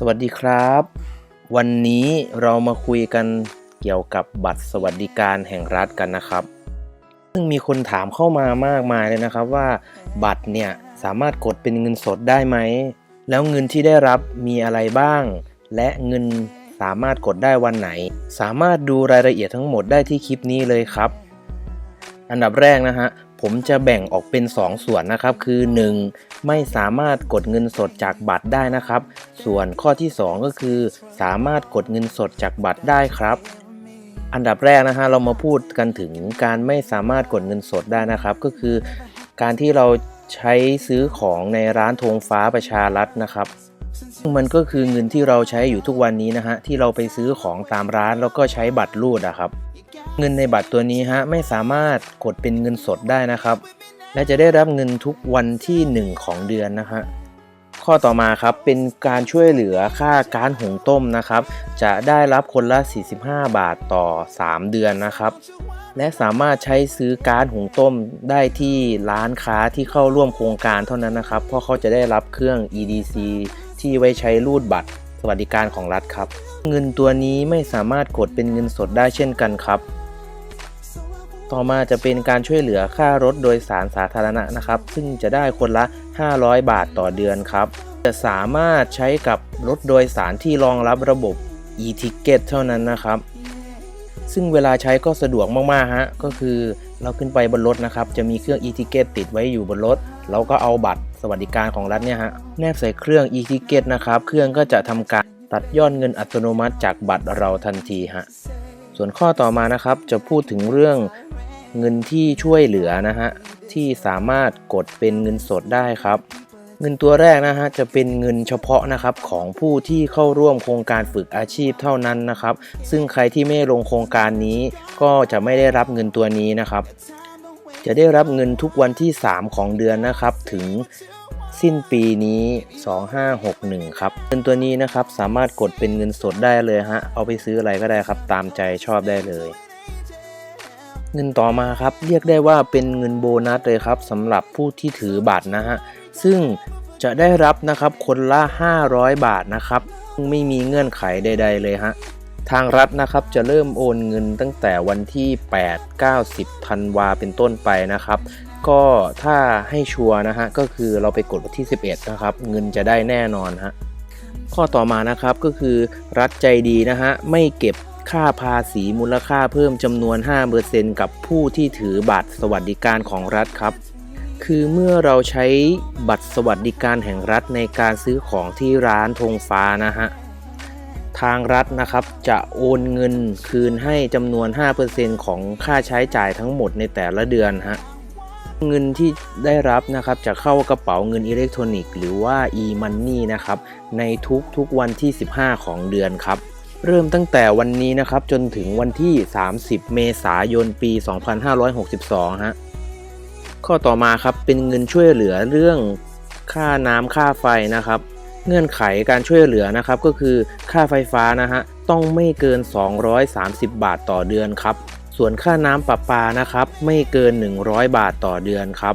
สวัสดีครับ วันนี้เรามาคุยกันเกี่ยวกับบัตรสวัสดิการแห่งรัฐกันนะครับ ซึ่งมีคนถามเข้ามามากมายเลยนะครับว่า บัตรเนี่ยสามารถกดเป็นเงินสดได้ไหม แล้วเงินที่ได้รับมีอะไรบ้าง และเงินสามารถกดได้วันไหน สามารถดูรายละเอียดทั้งหมดได้ที่คลิปนี้เลยครับ อันดับแรกนะฮะ ผมจะแบ่งออกเป็น 2 ส่วนนะครับ คือ 1. ไม่สามารถกดเงินสดจากบัตรได้นะครับ ส่วนข้อที่ 2 ก็คือ สามารถกดเงินสดจากบัตรได้ครับ อันดับแรกนะฮะเรามาพูดกันถึงการไม่สามารถกดเงินสดได้นะครับ ก็คือ การที่เราใช้ซื้อของในร้านธงฟ้าประชารัฐนะครับมันก็คือเงินที่เราใช้อยู่ทุกวันนี้นะฮะที่เราไปซื้อของตามร้านแล้วก็ใช้บัตรรูดอะครับ เงินในบัตรตัวนี้ฮะไม่สามารถกดเป็นเงินสดได้นะครับ และจะได้รับเงินทุกวันที่ 1 ของเดือนนะฮะข้อต่อมาครับเป็นการช่วยเหลือค่าการหุงต้มนะครับ จะได้รับคนละ 45 บาทต่อ 3 เดือนนะครับ และสามารถใช้ซื้อการหุงต้มได้ที่ร้านค้าที่เข้าร่วมโครงการเท่านั้นนะครับ เพราะเขาจะได้รับเครื่อง EDC ที่ไว้ใช้รูดบัตร สวัสดิการของรัฐครับ เงินตัวนี้ไม่สามารถกดเป็นเงินสดได้เช่นกันครับ ต่อมาจะเป็นการช่วยเหลือค่ารถโดยสารสาธารณะนะครับ ซึ่งจะได้คนละ 500 บาทต่อเดือนครับ จะสามารถใช้กับรถโดยสารที่รองรับระบบ e-ticket เท่านั้นนะครับซึ่งเวลาใช้ก็สะดวกมากๆฮะก็คือเราขึ้นไปบนรถนะครับ จะมีเครื่อง e-ticket ติดไว้อยู่บนรถ เราก็เอาบัตร วัสดิการของรัฐเนี่ยฮะแนบใส่เครื่อง e-ticket นะครับ เครื่องก็จะทำการตัดยอดเงินอัตโนมัติจากบัตรเราทันทีฮะส่วนข้อต่อมานะครับจะพูดถึงเรื่องเงินที่ช่วยเหลือนะฮะที่สามารถกดเป็นเงินสดได้ครับ เงินตัวแรกนะฮะจะเป็นเงินเฉพาะนะครับของผู้ที่เข้าร่วมโครงการฝึกอาชีพเท่านั้นนะครับ ซึ่งใครที่ไม่ลงโครงการนี้ ก็จะไม่ได้รับเงินตัวนี้นะครับ จะได้รับเงินทุกวันที่ 3 ของเดือนนะครับ ถึง สิ้นปีนี้ 2561 ครับเงินตัวนี้นะครับสามารถกดเป็นเงินสดได้เลยฮะ เอาไปซื้ออะไรก็ได้ครับ ตามใจชอบได้เลย เงินต่อมาครับ เรียกได้ว่าเป็นเงินโบนัสเลยครับสำหรับผู้ที่ถือบัตรนะฮะ ซึ่งจะได้รับนะครับคนละ 500 บาทนะครับ ไม่มีเงื่อนไขใด ๆ เลยฮะทางรัฐนะครับจะเริ่มโอนเงินตั้งแต่วันที่ 8 9 10ธันวาเป็นต้นไปนะครับ ก็ถ้าให้ชัวร์นะฮะก็คือเราไปกดวันที่ 11 นะครับ เงินจะได้แน่นอนฮะข้อต่อมานะครับก็คือรัฐใจดีนะฮะไม่เก็บค่าภาษีมูลค่าเพิ่มจำนวน 5%กับผู้ที่ถือบัตรสวัสดิการของรัฐครับ คือเมื่อเราใช้บัตรสวัสดิการแห่งรัฐในการซื้อของที่ร้านธงฟ้านะฮะทางรัฐนะครับจะโอนเงินคืนให้จำนวน 5%ของค่าใช้จ่ายทั้งหมดในแต่ละเดือนฮะ เงินที่ได้รับนะครับจะเข้ากระเป๋าเงินอิเล็กทรอนิกส์หรือว่า e-money นะครับในทุกๆวันที่ 15 ของเดือนครับเริ่มตั้งแต่วันนี้นะครับจนถึงวันที่ 30 เมษายน ปี 2562 ฮะ ข้อต่อมาครับเป็นเงินช่วยเหลือเรื่องค่าน้ำค่าไฟนะครับ เงื่อนไขการช่วยเหลือนะครับก็คือค่าไฟฟ้านะฮะต้องไม่เกิน 230 บาทต่อเดือนครับ ส่วนค่าน้ำประปานะครับ ไม่เกิน 100 บาทต่อเดือนครับ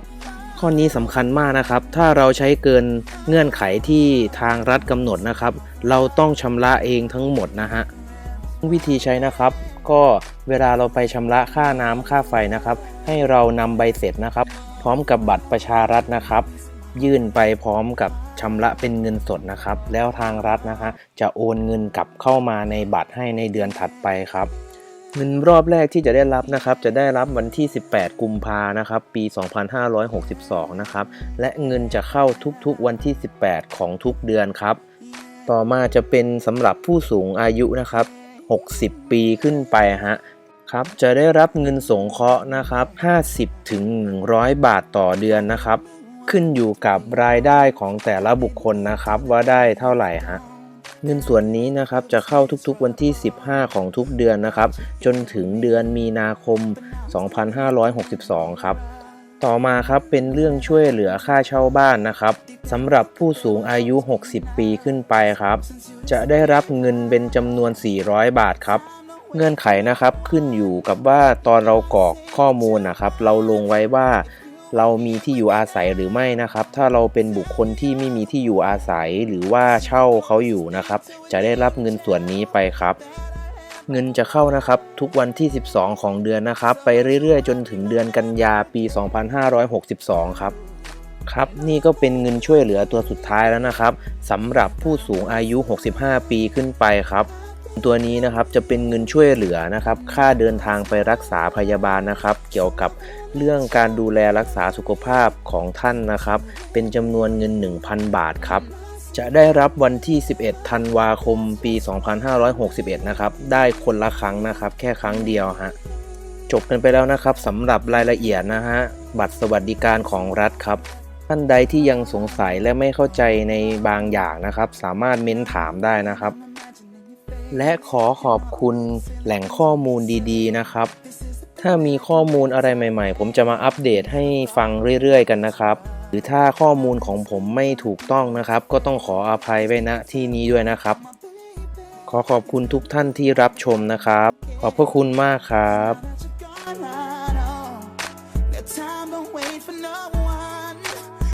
ข้อนี้สำคัญมากนะครับ ถ้าเราใช้เกินเงื่อนไขที่ทางรัฐกำหนดนะครับ เราต้องชำระเองทั้งหมดนะฮะวิธีใช้นะครับ ก็เวลาเราไปชำระค่าน้ำค่าไฟนะครับ ให้เรานำใบเสร็จนะครับ พร้อมกับบัตรประชารัฐนะครับ ยื่นไปพร้อมกับชำระเป็นเงินสดนะครับ แล้วทางรัฐนะฮะจะโอนเงินกลับเข้ามาในบัตรให้ในเดือนถัดไปครับ เงินรอบแรกที่จะได้รับนะครับจะได้รับวันที่ 18 กุมภานะครับปี 2562 นะครับและเงินจะเข้าทุกๆวันที่ 18 ของทุกเดือนครับ ต่อมาจะเป็นสำหรับผู้สูงอายุนะครับ 60 ปีขึ้นไปฮะครับจะได้รับเงินสงเคราะห์นะครับ 50 ถึง 100 บาทต่อเดือนนะครับ ขึ้นอยู่กับรายได้ของแต่ละบุคคลนะครับว่าได้เท่าไหร่ฮะ เงินส่วนนี้นะครับจะเข้าทุกๆวันที่ 15 ของทุกเดือนนะครับ จนถึงเดือนมีนาคม 2562 ครับ ต่อมาครับเป็นเรื่องช่วยเหลือค่าเช่าบ้านนะครับสำหรับผู้สูงอายุ 60 ปีขึ้นไปครับ จะได้รับเงินเป็นจำนวน 400 บาทครับเงื่อนไขนะครับขึ้นอยู่กับว่าตอนเรากรอกข้อมูลนะครับ เราลงไว้ว่า เรามีที่อยู่อาศัยหรือไม่นะครับ ถ้าเราเป็นบุคคลที่ไม่มีที่อยู่อาศัยหรือว่าเช่าเขาอยู่นะครับ จะได้รับเงินส่วนนี้ไปครับ เงินจะเข้านะครับ ทุกวันที่ 12 ของเดือนนะครับ ไปเรื่อยๆ จนถึงเดือนกันยาปี 2562 ครับครับนี่ก็เป็นเงินช่วยเหลือตัวสุดท้ายแล้วนะครับสำหรับผู้สูงอายุ 65 ปีขึ้นไปครับ ตัวนี้นะครับจะเป็นเงินช่วยเหลือนะครับ ค่าเดินทางไปรักษาพยาบาลนะครับ เกี่ยวกับเรื่องการดูแลรักษาสุขภาพของท่านนะครับ เป็นจำนวนเงิน 1,000 บาทครับจะได้รับวันที่ 11 ธันวาคม ปี 2561 นะครับ ได้คนละครั้งนะครับ แค่ครั้งเดียวฮะ จบกันไปแล้วนะครับสำหรับรายละเอียดนะฮะ บัตรสวัสดิการของรัฐครับ ท่านใดที่ยังสงสัยและไม่เข้าใจในบางอย่างนะครับ สามารถเม้นถามได้นะครับ และขอขอบคุณแหล่งข้อมูลดีๆนะครับ ถ้ามีข้อมูลอะไรใหม่ๆ ผมจะมาอัปเดตให้ฟังเรื่อยๆ กันนะครับ หรือถ้าข้อมูลของผมไม่ถูกต้องนะครับ ก็ต้องขออภัยไว้ณที่นี้ด้วยนะครับ ขอขอบคุณทุกท่านที่รับชมนะครับ ขอบพระคุณมากครับ